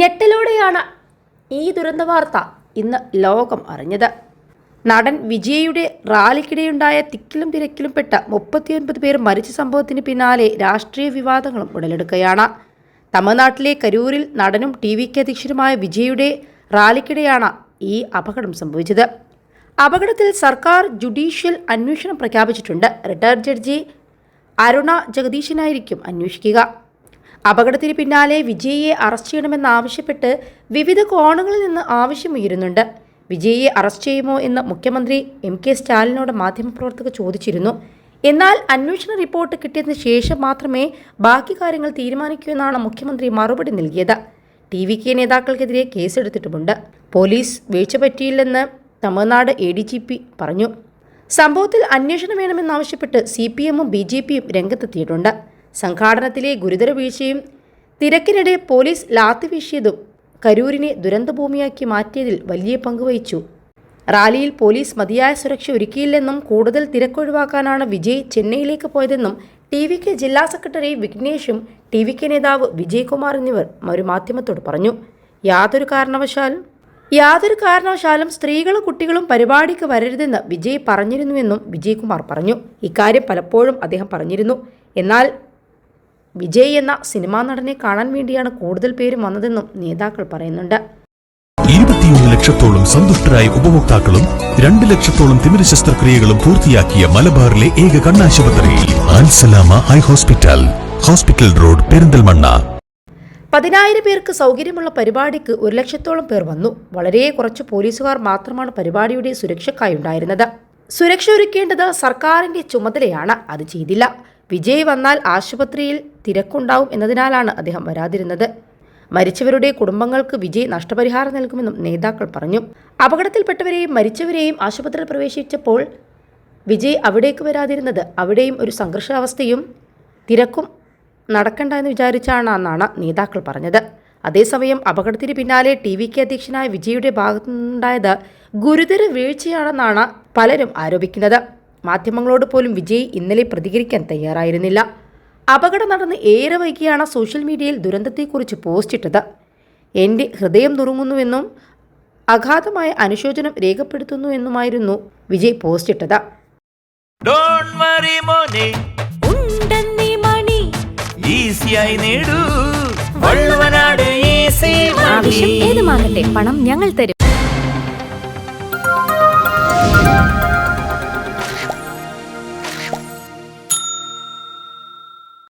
ഞെട്ടലോടെയാണ് ഈ ദുരന്ത വാർത്ത ഇന്ന് ലോകം അറിഞ്ഞത്. നടൻ വിജയയുടെ റാലിക്കിടെയുണ്ടായ തിക്കിലും തിരക്കിലും പെട്ട മുപ്പത്തിയൊൻപത് പേർ മരിച്ച സംഭവത്തിന് പിന്നാലെ രാഷ്ട്രീയ വിവാദങ്ങളും ഉടലെടുക്കുകയാണ്. തമിഴ്നാട്ടിലെ കരൂരിൽ നടനും ടി വിക്ക് അധ്യക്ഷനുമായ വിജയുടെ റാലിക്കിടെയാണ് ഈ അപകടം സംഭവിച്ചത്. അപകടത്തിൽ സർക്കാർ ജുഡീഷ്യൽ അന്വേഷണം പ്രഖ്യാപിച്ചിട്ടുണ്ട്. റിട്ടയർഡ് ജഡ്ജി അരുണ ജഗദീശനായിരിക്കും അന്വേഷിക്കുക. അപകടത്തിന് പിന്നാലെ വിജയിയെ അറസ്റ്റ് ചെയ്യണമെന്നാവശ്യപ്പെട്ട് വിവിധ കോണുകളിൽ നിന്ന് ആവശ്യമുയരുന്നുണ്ട് വിജയിയെ അറസ്റ്റ് ചെയ്യുമോ എന്ന് മുഖ്യമന്ത്രി എം കെ സ്റ്റാലിനോട് മാധ്യമപ്രവർത്തകർ ചോദിച്ചിരുന്നു. എന്നാൽ അന്വേഷണ റിപ്പോർട്ട് കിട്ടിയതിന് ശേഷം മാത്രമേ ബാക്കി കാര്യങ്ങൾ തീരുമാനിക്കൂ എന്നാണ് മുഖ്യമന്ത്രി മറുപടി നൽകിയത്. ടി വി കെ നേതാക്കൾക്കെതിരെ കേസെടുത്തിട്ടുമുണ്ട്. പോലീസ് വീഴ്ച പറ്റിയില്ലെന്ന് Tamil Nadu A D G P പറഞ്ഞു. സംഭവത്തിൽ അന്വേഷണം വേണമെന്നാവശ്യപ്പെട്ട് സി പി എമ്മും ബി ജെ പിയും രംഗത്തെത്തിയിട്ടുണ്ട്. സംഘാടനത്തിലെ ഗുരുതര വീഴ്ചയും തിരക്കിനിടെ പോലീസ് ലാത്തി വീശിയതും കരൂരിനെ ദുരന്തഭൂമിയാക്കി മാറ്റിയതിൽ വലിയ പങ്കുവഹിച്ചു റാലിയിൽ പോലീസ് മതിയായ സുരക്ഷ ഒരുക്കിയില്ലെന്നും കൂടുതൽ തിരക്കൊഴിവാക്കാനാണ് വിജയ് ചെന്നൈയിലേക്ക് പോയതെന്നും ടി വി കെ ജില്ലാ സെക്രട്ടറി വിഘ്നേഷും ടി വി കെ നേതാവ് വിജയ്കുമാർ എന്നിവർ ഒരു മാധ്യമത്തോട് പറഞ്ഞു. യാതൊരു കാരണവശാലും യാതൊരു കാരണവശാലും സ്ത്രീകളും കുട്ടികളും പരിപാടിക്ക് വരരുതെന്ന് വിജയ് പറഞ്ഞിരുന്നുവെന്നും വിജയ്കുമാർ പറഞ്ഞു. ഇക്കാര്യം പലപ്പോഴും അദ്ദേഹം പറഞ്ഞിരുന്നു. എന്നാൽ വിജയ് എന്ന സിനിമാ നടനെ കാണാൻ വേണ്ടിയാണ് കൂടുതൽ പേരും വന്നതെന്നും നേതാക്കൾ പറയുന്നുണ്ട്. ഇരുപത്തിയൊന്ന് ലക്ഷത്തോളം സന്തുഷ്ടരായ ഉപഭോക്താക്കളും രണ്ട് ലക്ഷത്തോളം തിമിര ശസ്ത്രക്രിയകളും പൂർത്തിയാക്കിയ മലബാറിലെ ഏക കണ്ണാശുപത്രിയിൽ ആൻസലാമ high hospital hospital road Perinthalmanna. പതിനായിരം പേർക്ക് സൗകര്യമുള്ള പരിപാടിക്ക് ഒരു ലക്ഷത്തോളം പേർ വന്നു. വളരെ കുറച്ച് പോലീസുകാർ മാത്രമാണ് പരിപാടിയുടെ സുരക്ഷയ്ക്കായി ഉണ്ടായിരുന്നത് സുരക്ഷ ഒരുക്കേണ്ടത് സർക്കാരിന്റെ ചുമതലയാണ്. അത് ചെയ്തില്ല. വിജയ് വന്നാൽ ആശുപത്രിയിൽ തിരക്കുണ്ടാവും എന്നതിനാലാണ് അദ്ദേഹം വരാതിരുന്നത്. മരിച്ചവരുടെ കുടുംബങ്ങൾക്ക് വിജയ് നഷ്ടപരിഹാരം നൽകുമെന്നും നേതാക്കൾ പറഞ്ഞു. അപകടത്തിൽപ്പെട്ടവരെയും മരിച്ചവരെയും ആശുപത്രിയിൽ പ്രവേശിച്ചപ്പോൾ വിജയ് അവിടേക്ക് വരാതിരുന്നത് അവിടെയും ഒരു സംഘർഷാവസ്ഥയും തിരക്കും നടക്കണ്ട എന്ന് വിചാരിച്ചാണെന്നാണ് നേതാക്കൾ പറഞ്ഞത്. അതേസമയം അപകടത്തിന് പിന്നാലെ ടി വി കെ അധ്യക്ഷനായ വിജയുടെ ഭാഗത്തുനിന്നുണ്ടായത് ഗുരുതര വീഴ്ചയാണെന്നാണ് പലരും ആരോപിക്കുന്നത്. മാധ്യമങ്ങളോട് പോലും വിജയ് ഇന്നലെ പ്രതികരിക്കാൻ തയ്യാറായിരുന്നില്ല. അപകടം നടന്ന് ഏറെ വൈകിയാണ് സോഷ്യൽ മീഡിയയിൽ ദുരന്തത്തെക്കുറിച്ച് പോസ്റ്റ് പോസ്റ്റിട്ടത് എന്റെ ഹൃദയം നുറുങ്ങുന്നുവെന്നും അഗാധമായ അനുശോചനം രേഖപ്പെടുത്തുന്നുവെന്നുമായിരുന്നു വിജയ് പോസ്റ്റിട്ടത് ഇട്ടത്. വറി മോനെ. ഉണ്ടെന്നീ മണി. ഈസിയായി നേടൂ. വള്ളുവനാട് ഈസി ആവശ്യം ഏതുമാകട്ടെ പണം ഞങ്ങൾ തരും.